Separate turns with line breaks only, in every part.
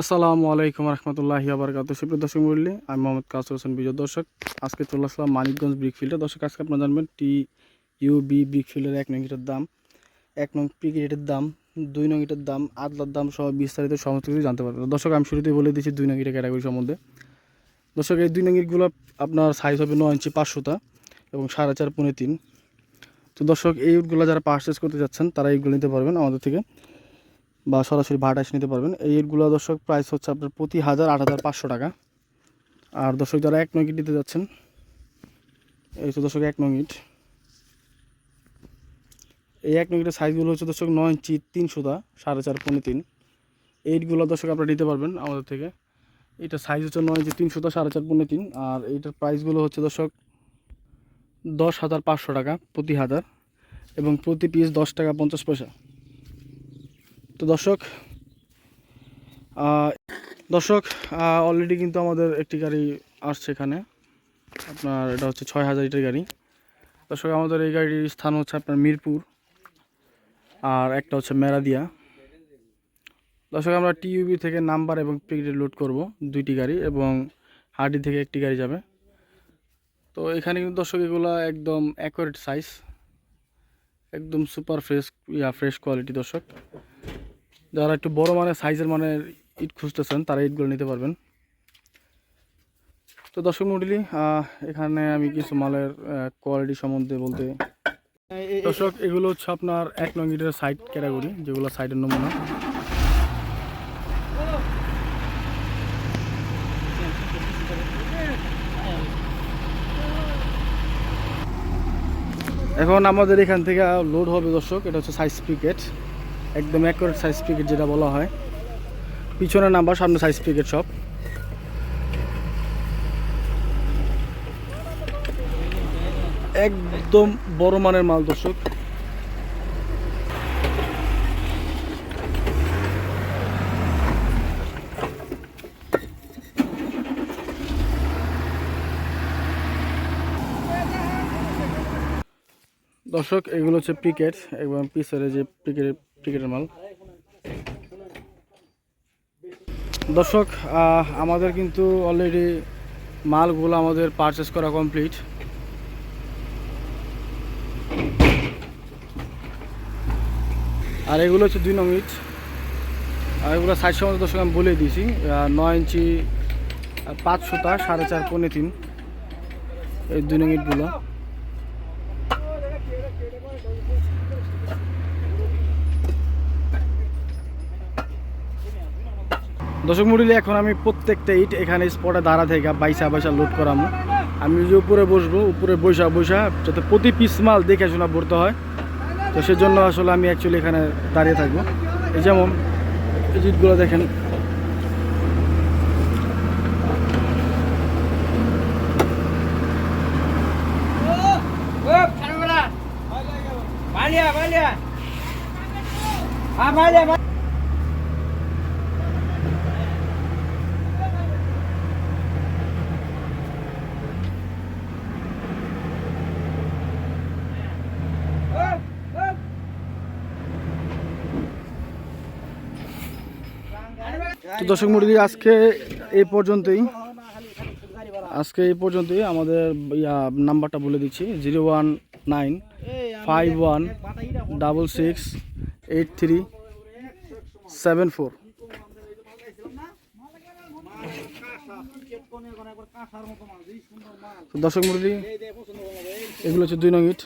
আসসালামু আলাইকুম রহমতুল্লাহি আবরকাত। সুপ্রিয় দর্শক মন্ডলী আমি মোহাম্মদ কাসর হোসেন বিজয় দর্শক। আজকে চলে আসলাম মানিকগঞ্জ ব্রিকফিল্ডে দর্শক, আজকে আপনারা জানবেন টি ইউ বি ব্রিকফিল্ডের এক নং ইটের দাম, এক নং পিকেটের দাম, দুই নং ইটের দাম, আদলার দাম সহ বিস্তারিত সমস্ত কিছু জানতে পারবেন। দর্শক, আমি শুরুতেই বলে দিচ্ছি দুই নং ইটের ক্যাটাগরি সম্বন্ধে। দর্শক, এই দুই নং ইটগুলো আপনার সাইজ হবে নয় ইঞ্চি পাঁচশোটা এবং সাড়ে চার পৌনে তিন। তো দর্শক, এই ইটগুলো যারা পারচেস করতে যাচ্ছেন, তারা এইগুলো নিতে পারবেন আমাদের থেকে। বা সরাসরি ভাড়া এসে নিতে পারবেন। এই ইটগুলো দর্শক প্রাইস হচ্ছে আপনার প্রতি হাজার আট হাজার পাঁচশো টাকা। আর দর্শক যারা এক নং ইট নিতে যাচ্ছেন, এই তো দর্শক এক নং ইট। এই এক নং ইটের সাইজগুলো হচ্ছে দর্শক নয় ইঞ্চি তিনশোটা সাড়ে চার পৌনে তিন। এই ইটগুলো দর্শক আপনারা নিতে পারবেন আমাদের থেকে। এটা সাইজ হচ্ছে নয় ইঞ্চি তিনশোটা সাড়ে চার পৌনে তিন। আর এইটার প্রাইসগুলো হচ্ছে দর্শক দশ হাজার পাঁচশো টাকা প্রতি হাজার। এবং প্রতি পিস দশ টাকা পঞ্চাশ পয়সা। তো দর্শক দর্শক অলরেডি কিন্তু আমাদের একটি গাড়ি আসছে এখানে। আপনার এটা হচ্ছে ছয় হাজার লিটার গাড়ি। দর্শক, আমাদের এই গাড়ির স্থান হচ্ছে আপনার মিরপুর, আর একটা হচ্ছে মেরাদিয়া। দর্শক, আমরা টিইউবি থেকে নাম্বার এবং পিকটে লোড করব দুইটি গাড়ি এবং হার্ডি থেকে একটি গাড়ি যাবে। তো এখানে কিন্তু দর্শক, এগুলো একদম অ্যাকুরেট সাইজ একদম সুপার ফ্রেশ ইয়া ফ্রেশ কোয়ালিটি দর্শক। যারা একটু বড় মানে সাইজের মানে ইট খুঁজতেছেন, তারা ইটগুলো নিতে পারবেন। তো দর্শক মন্ডলী এখানে আমি কিছু মালের কোয়ালিটি সম্বন্ধে বলতে দর্শক, এগুলো হচ্ছে আপনার এক নং ইটের সাইড ক্যাটাগরি যেগুলো সাইডের নমুনা। এখন আমাদের এখান থেকে লোড হবে দর্শক, এটা হচ্ছে সাইজ পিকেট একদম অ্যাকুরেট সাইজ পিকেট যেটা বলা হয়। পিছনে নাম্বার সামনে সাইজ পিকেট সব। একদম বড় মানের মাল দর্শক। দর্শক, এগুলো হচ্ছে পিকেট এবং পিসের যে পিকেট পিকেটের মাল। দর্শক আমাদের কিন্তু অলরেডি মালগুলো আমাদের পারচেস করা কমপ্লিট আর এগুলো হচ্ছে দুই নং ইট। আর এগুলো সাইজ সম্বন্ধে দর্শক, আমি বলে দিয়েছি নয় ইঞ্চি পাঁচ সুতা, সাড়ে চার পৌনে তিন। এই দুই নং দর্শক মন্ডলী এখন আমি প্রত্যেকটা ইট এখানে স্পটে দাঁড়া থেকে বাইসা বাইসা লোড করামো। আমি যে উপরে বসবো উপরে বৈশা বৈশা যাতে প্রতি পিস মাল দেখে শোনা পড়তে হয়। তো সেজন্য আসলে আমি অ্যাকচুয়ালি এখানে দাঁড়িয়ে থাকব। এই যেমন এই ইটগুলো দেখেন.
Ah, Malia,
তো দর্শক মন্ডলী, আজকে এই পর্যন্তই। আজকে এই পর্যন্তই আমাদের নাম্বারটা বলে দিচ্ছি, zero one nine five one double six eight three seven four. দর্শক মুরগি এগুলো হচ্ছে দুই নং ইট।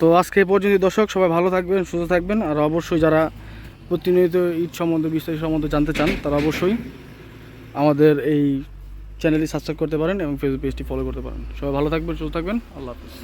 তো আজকে পর্যন্ত দর্শক, সবাই ভালো থাকবেন, সুস্থ থাকবেন, আর অবশ্যই যারা প্রতিনিয়ত ঈদ সম্বন্ধে, বিস্তারিত সম্বন্ধে জানতে চান, তারা অবশ্যই আমাদের এই চ্যানেলটি সাবস্ক্রাইব করতে পারেন এবং ফেসবুক পেজটি ফলো করতে পারেন। সবাই ভালো থাকবেন, সুস্থ থাকবেন, আল্লাহ হাফিজ।